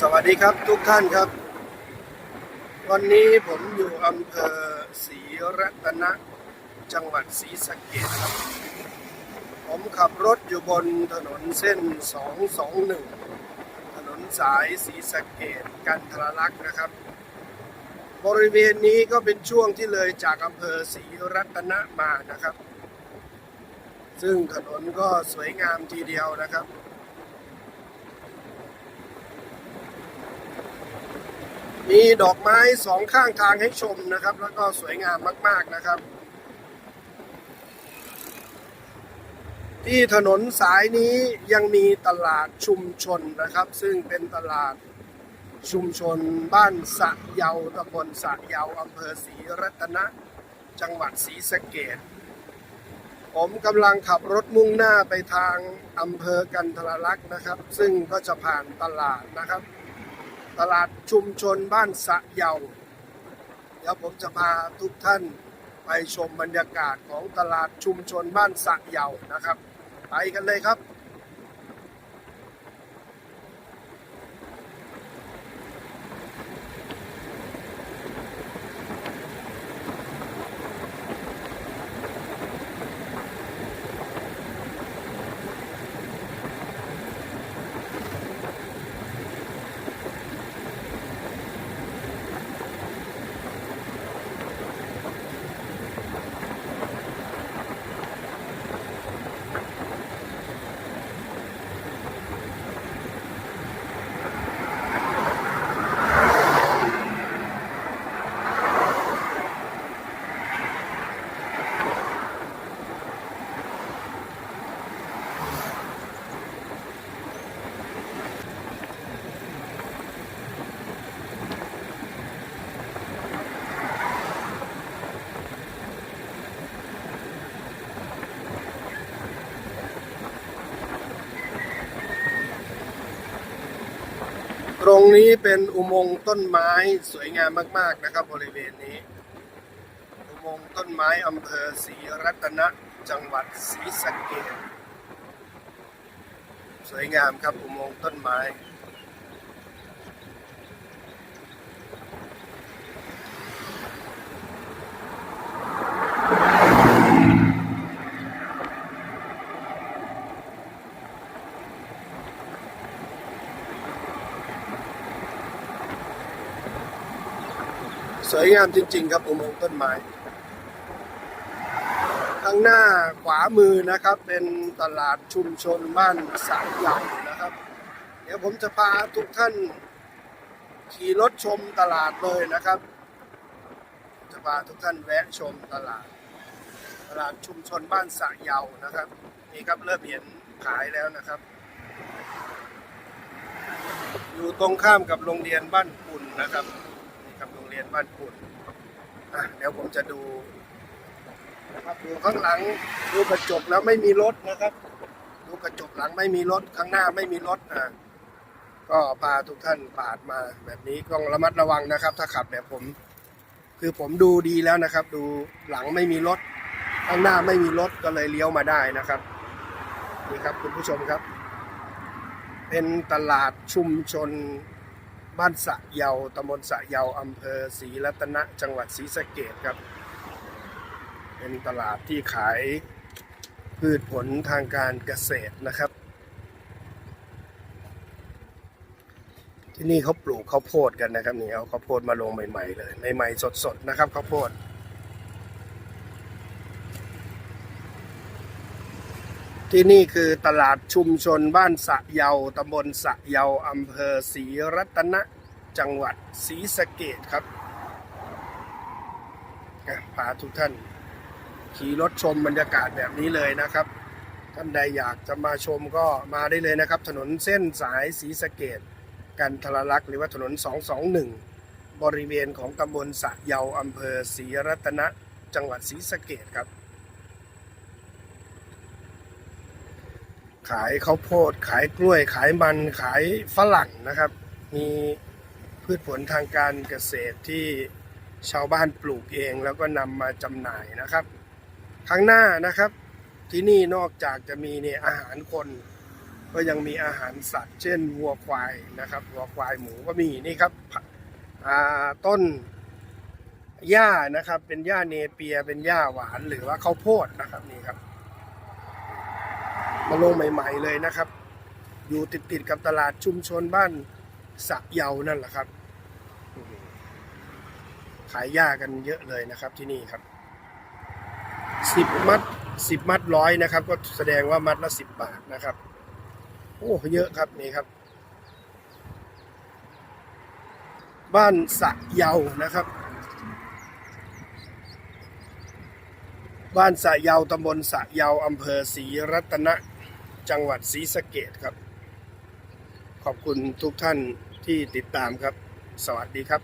สวัสดีครับทุกท่านครับ วันนี้ผมอยู่อำเภอศรีรัตนะ จังหวัดศรีสะเกษครับ ผมขับรถอยู่บนถนนเส้น 221 ถนนสายศรีสะเกษกันทรลักษ์นะครับ บริเวณนี้ก็เป็นช่วงที่เลยจากอำเภอศรีรัตนะมานะครับ ซึ่งถนนก็สวยงามทีเดียวนะครับ มีดอกไม้สองข้างทางให้ชมนะครับ แล้วก็สวยงามมาก ๆนะครับ ที่ถนนสายนี้ยังมีตลาดชุมชนนะครับ ซึ่งเป็นตลาดชุมชนบ้านสะเยาตำบลสะเยาอำเภอศรีรัตนะ จังหวัดศรีสะเกษผมกำลังขับรถมุ่งหน้าไปทางอำเภอกันทรลักษณ์นะครับ ซึ่งก็จะผ่านตลาดนะครับ ตลาดชุมชนบ้านสะเยา เดี๋ยวผมจะพาทุกท่านไปชมบรรยากาศของตลาดชุมชนบ้านสะเยานะครับ ไปกันเลยครับ ตรงนี้เป็นอุโมงค์ต้นไม้สวยงามมาก ๆ นะครับ บริเวณนี้ อุโมงค์ต้นไม้อำเภอศรีรัตนะจังหวัดศรีสะเกษสวยงามครับอุโมงค์ต้นไม้ สวยงามจริง ๆ ครับอุโมงค์ต้นไม้ข้างหน้าขวามือนะครับ เป็นตลาดชุมชนบ้านสายใหญ่นะครับ เดี๋ยวผมจะพาทุกท่านขี่รถชมตลาดเลยนะครับ จะพาทุกท่านแวะชมตลาด ตลาดชุมชนบ้านสะเยานะครับนี่ครับเริ่มเห็นขายแล้วนะครับ อยู่ตรงข้ามกับโรงเรียนบ้านปุ่นนะครับ รียนบ้านปุ่นเดี๋ยวผมจะดูนะครับดูข้างหลังดูกระจกแล้วไม่มีรถนะครับ ดูกระจกหลังไม่มีรถข้างหน้าไม่มีรถอะก็พาทุกท่านปาดมา แบบนี้ต้องระมัดระวังนะครับ ถ้าขับแบบผม คือผมดูดีแล้วนะครับ ดูหลังไม่มีรถ ข้างหน้าไม่มีรถก็เลยเลี้ยวมาได้นะครับนี่ครับคุณผู้ชมครับ เป็นตลาดชุมชน บ้านสะเยาตำบลสะเยาอำเภอศรีรัตนะจังหวัดศรีสะเกดครับ เป็นตลาดที่ขายพืชผลทางการเกษตรนะครับ ที่นี่เขาปลูกข้าวโพดกันนะครับนี่เอาข้าวโพดมาลงใหม่ๆเลยใหม่ๆสดๆนะครับข้าวโพด ที่นี่คือตลาดชุมชนบ้านสะเยาตำบลสะเยาอำเภอศรีรัตนะ จังหวัดศรีสะเกษครับอะพาทุกท่าน ขี่รถชมบรรยากาศแบบนี้เลยนะครับ ท่านใดอยากจะมาชมก็มาได้เลยนะครับ ถนนเส้นสายศรีสะเกษกันทรลักษณ์หรือว่าถนน 221 บริเวณของตำบลสะเยาอำเภอศรีรัตนะ จังหวัดศรีสะเกษครับ ขายข้าวโพด ขายกล้วย ขายมันขายฝรั่งนะครับ มีพืชผลทางการเกษตรที่ชาวบ้านปลูกเองแล้วก็นำมาจำหน่ายนะครับ ข้างหน้านะครับที่นี่นอกจากจะมีเนี่ยอาหารคน ก็ยังมีอาหารสัตว์ เช่นวัวควายนะครับวัวควายหมูก็มีนี่ครับต้นหญ้านะครับเป็นหญ้าเนเปียเป็นหญ้าหวานหรือว่าข้าวโพดนะครับนี่ครับ มาลงใหม่ๆเลยนะครับ อยู่ติดๆกับตลาดชุมชนบ้านสะเยานั่นแหละครับ ขายหญ้ากันเยอะเลยนะครับที่นี่ครับสิบมัดสิบมัดร้อยนะครับ ก็แสดงว่ามัดละสิบบาทนะครับ โอ้เยอะครับนี่ครับ บ้านสะเยานะครับ บ้านสะเยาตำบลสะเยาอำเภอศรีรัตนะ จังหวัดศรีสะเกดครับ ขอบคุณทุกท่านที่ติดตามครับ สวัสดีครับ